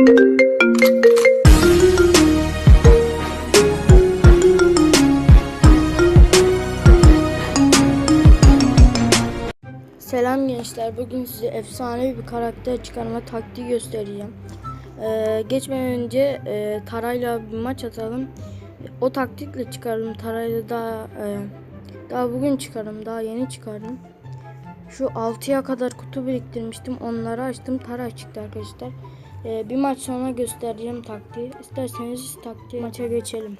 Selam gençler. Bugün size efsane bir karakter çıkarma taktiği göstereceğim. Ee, geçmeden önce e, Taray'la bir maç atalım. O taktikle çıkardım. Taray'la daha e, daha bugün çıkardım. Daha yeni çıkardım. Şu 6'ya kadar kutu biriktirmiştim. Onları açtım. Taray çıktı arkadaşlar. Ee, bir maç sonra göstereceğim taktiği. İsterseniz taktiği maça geçelim.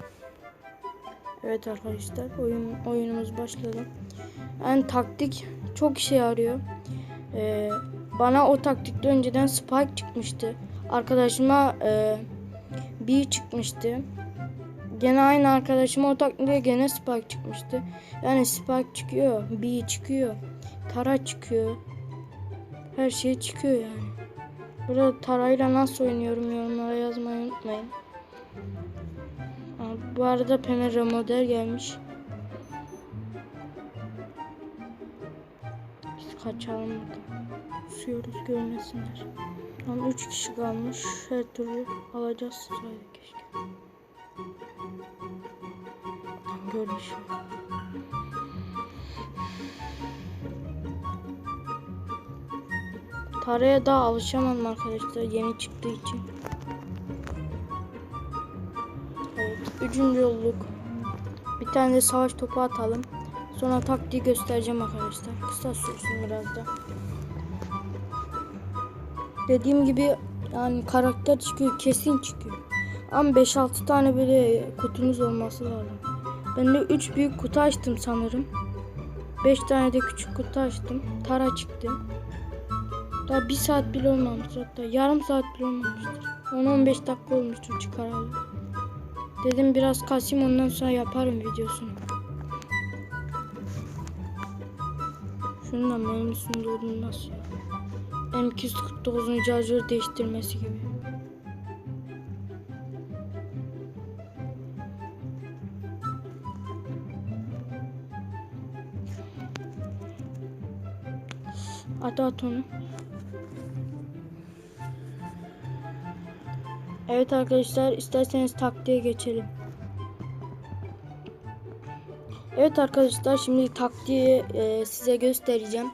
Evet arkadaşlar oyun oyunumuz başladı. Yani taktik çok işe yarıyor. Ee, bana o taktikte önceden Spike çıkmıştı. Arkadaşıma e, B çıkmıştı. Gene aynı arkadaşıma o taktikte gene Spike çıkmıştı. Yani Spike çıkıyor, B çıkıyor, Tara çıkıyor. Her şey çıkıyor yani. Burada Tara'yla nasıl oynuyorum yorumlara yazmayı unutmayın. Bu arada Pem'e model gelmiş. Biz kaçalım buradan. Suyoruz görmesinler. Tam 3 kişi kalmış. Her türlü alacağız sırayla keşke. Adam Taraya daha alışamadım arkadaşlar yeni çıktığı için. Evet, üçüncü olduk. Bir tane de savaş topu atalım. Sonra taktiği göstereceğim arkadaşlar. Kısa sürsün biraz da. Dediğim gibi yani karakter çıkıyor kesin çıkıyor. Ama 5-6 tane böyle kutunuz olması lazım. Ben de 3 büyük kutu açtım sanırım. 5 tane de küçük kutu açtım. Tara çıktı. Daha 1 saat bile olmamıştır hatta. Yarım saat bile olmamıştır. 10-15 dakika olmuştur çıkaralı. Dedim biraz kasayım ondan sonra yaparım videosunu. Şunun da menüsünde olduğunu nasıl ya? M249'un şarjörü değiştirmesi gibi. At at onu. Evet arkadaşlar isterseniz taktiğe geçelim. Evet arkadaşlar şimdi taktiği e, size göstereceğim.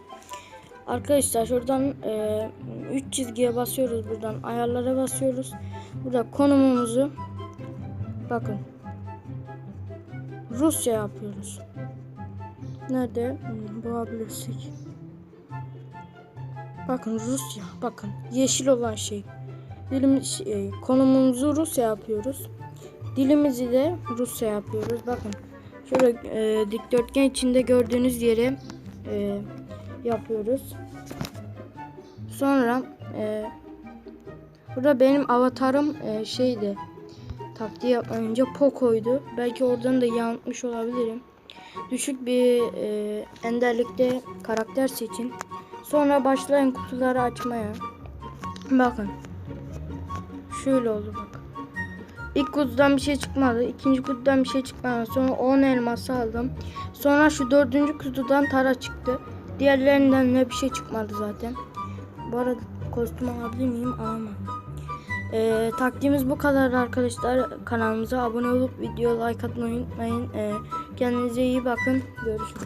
Arkadaşlar şuradan 3 çizgiye basıyoruz buradan ayarlara basıyoruz. Burada konumumuzu bakın Rusya yapıyoruz. Nerede? Hmm, bulabilirsek. Bakın Rusya. Bakın yeşil olan şey. Dilim şey, konumumuzu Rusya yapıyoruz. Dilimizi de Rusya yapıyoruz. Bakın şöyle e, dikdörtgen içinde gördüğünüz yere e, yapıyoruz. Sonra e, burada benim avatarım e, şeydi. Taktiği yapmadan önce Poco'ydu. Belki oradan da yanıltmış olabilirim. Düşük bir e, enderlikte karakter seçin. Sonra başlayın kutuları açmaya. Bakın. Şöyle oldu bak. İlk kutudan bir şey çıkmadı. ikinci kutudan bir şey çıkmadı. Sonra 10 elması aldım. Sonra şu dördüncü kutudan tara çıktı. Diğerlerinden de bir şey çıkmadı zaten. Bu arada kostüm alabilir miyim? Alamam. Ee, taktiğimiz bu kadar arkadaşlar. Kanalımıza abone olup video like atmayı unutmayın. Ee, kendinize iyi bakın. Görüşürüz.